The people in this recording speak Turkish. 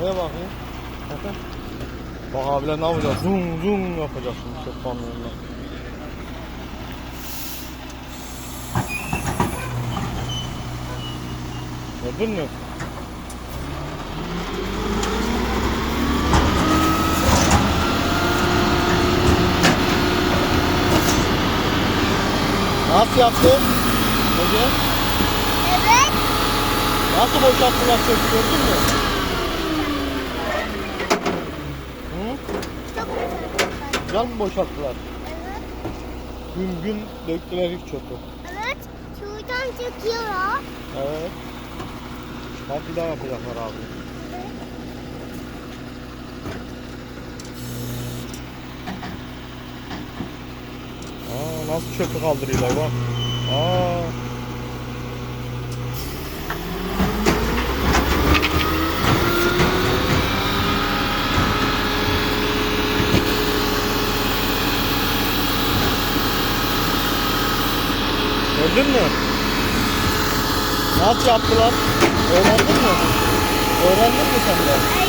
Neye bakayım? Bak abiler ne yapacak? Zoom zoom yapacak şimdi çöp kamyonuna. Gördün mü? Nasıl yaptı? Ece? Evet. Nasıl boşalttılar çöpü gördün mü? Hı? Çok Güzel mi boşalttılar? Evet. Gün gün döktüler hiç çöpü. Evet. Şuradan çıkıyor. Evet. Bak bir daha yapacaklar abi. Aa, nasıl çöpü kaldırıyorlar bak. Aa. Gördün mü? Nasıl yaptılar? Öğrendin mi? Öğrendin mi sen de?